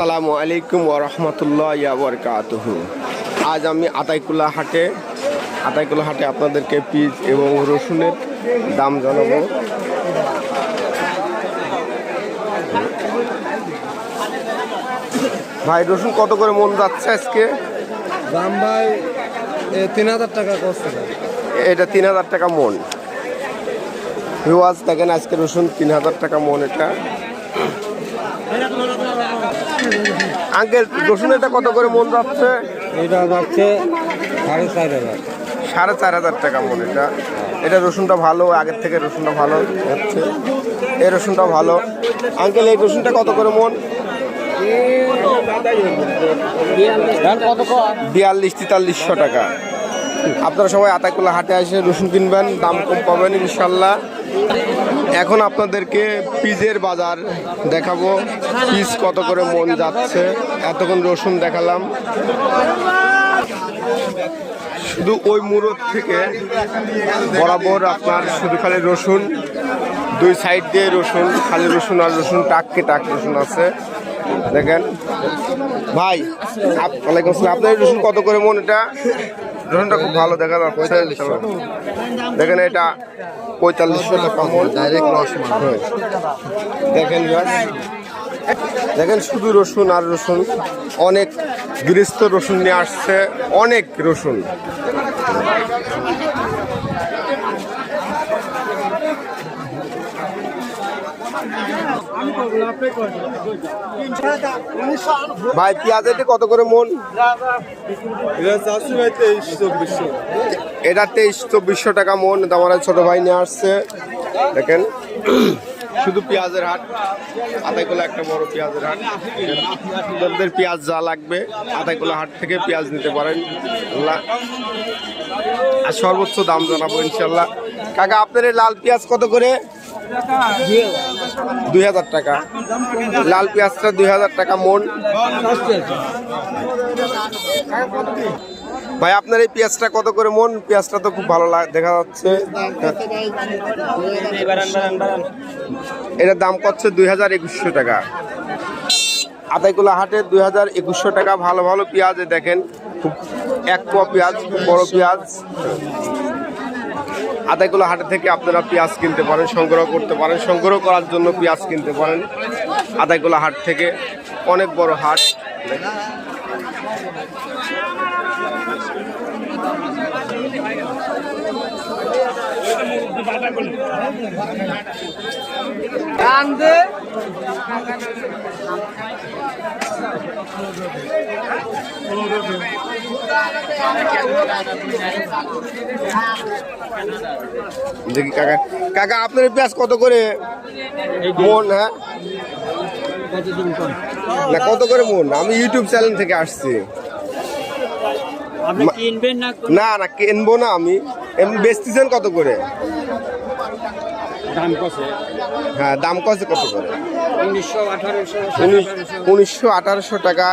আসসালামু আলাইকুম ওরহমতুল্লাহ বরকাতহ। আজ আমি আতাইকুলা হাটে আতাইকুলা হাটে আপনাদেরকে পিস এবং রসুনের দাম জানাব। ভাই রসুন কত করে মন যাচ্ছে আজকে? দাম ভাই তিন হাজার টাকা কষ্ট এটা তিন হাজার টাকা মন। রিওয়াজ দেখেন আজকে রসুন তিন হাজার টাকা মন এটা। আঙ্কেল রসুন এটা কত করে মন যাচ্ছে? এটা যাচ্ছে সাড়ে চার হাজার। সাড়ে চার হাজার টাকা মন এটা। এটা রসুনটা ভালো আগের থেকে রসুনটা ভালো। হচ্ছে এই রসুনটা ভালো। আঙ্কেল এই রসুনটা কত করে মন? বিয়াল্লিশ তেতাল্লিশশো টাকা। আপনারা সবাই আতাকুলা হাটে এসে রসুন কিনবেন দাম কম পাবেন ইনশাল্লাহ। এখন আপনাদেরকে পিজের বাজার দেখাবো। পিস কত করে মন যাচ্ছে। এতক্ষণ রসুন দেখালাম। শুধু ওই মুরত থেকে বরাবর আপনার শুধু খালি রসুন, দুই সাইড দিয়ে রসুন, খালি রসুন আর রসুন, টাককে টাক রসুন আছে। দেখেন। ভাই ওয়ালাইকুম আপনার রসুন কত করে মন এটা? রসুনটা খুব ভালো, দেখা পঁয়তাল্লিশ দেখেন এটা পঁয়তাল্লিশশো টাকা। মন ডাইরেক্ট রস দেখেন দেখেন শুধু রসুন আর রসুন। অনেক গৃহস্থ রসুন নিয়ে আসছে, অনেক রসুন। ভাই পেঁয়াজ এটা কত করে মন? এটা ভাই তেইশ চব্বিশশো। এটা তেইশ চব্বিশশো টাকা মন আমার ছোট ভাই নিয়ে আসছে। দেখেন শুধু পেঁয়াজের হাট আতাইকোলা একটা বড় পেঁয়াজের হাট। আপনাদের পেঁয়াজ যা লাগবে আতাইকোলা হাট থেকে পেঁয়াজ নিতে পারেন। আর সর্বোচ্চ দাম জানাব ইনশাল্লাহ। কাকা আপনার লাল পেঁয়াজ কত করে? দুই হাজার টাকা। লাল পেঁয়াজটা দুই হাজার টাকা, মন। ভাই, আপনার এই পেঁয়াজটা কত করে মন? পেঁয়াজটা তো খুব ভালো দেখা যাচ্ছে। এটার দাম করছে দুই হাজার একুশশো টাকা। আতাইকুলা হাটে দুই হাজার একুশশো টাকা। ভালো ভালো পেঁয়াজ দেখেন। খুব এক পোয়া পেঁয়াজ, খুব বড় পেঁয়াজ। আতাইকুলা হাটে থেকে আপনারা পেঁয়াজ কিনতে পারেন, সংগ্রহ করতে পারেন, সংগ্রহ করার জন্য পেঁয়াজ কিনতে পারেন। আতাইকুলা হাট থেকে অনেক বড় হাট। দেখি কাকা কাকা আপনার পেঁয়াজ কত করে মন হ্যাঁ? না কত করে মন? আমি ইউটিউব চ্যানেল থেকে আসছি। না না না কিনবো না আমি। এমনি বেচতেছেন কত করে? দাম কষে। হ্যাঁ দাম কত কত করে? উনিশশো উনিশশো আঠারোশো টাকা।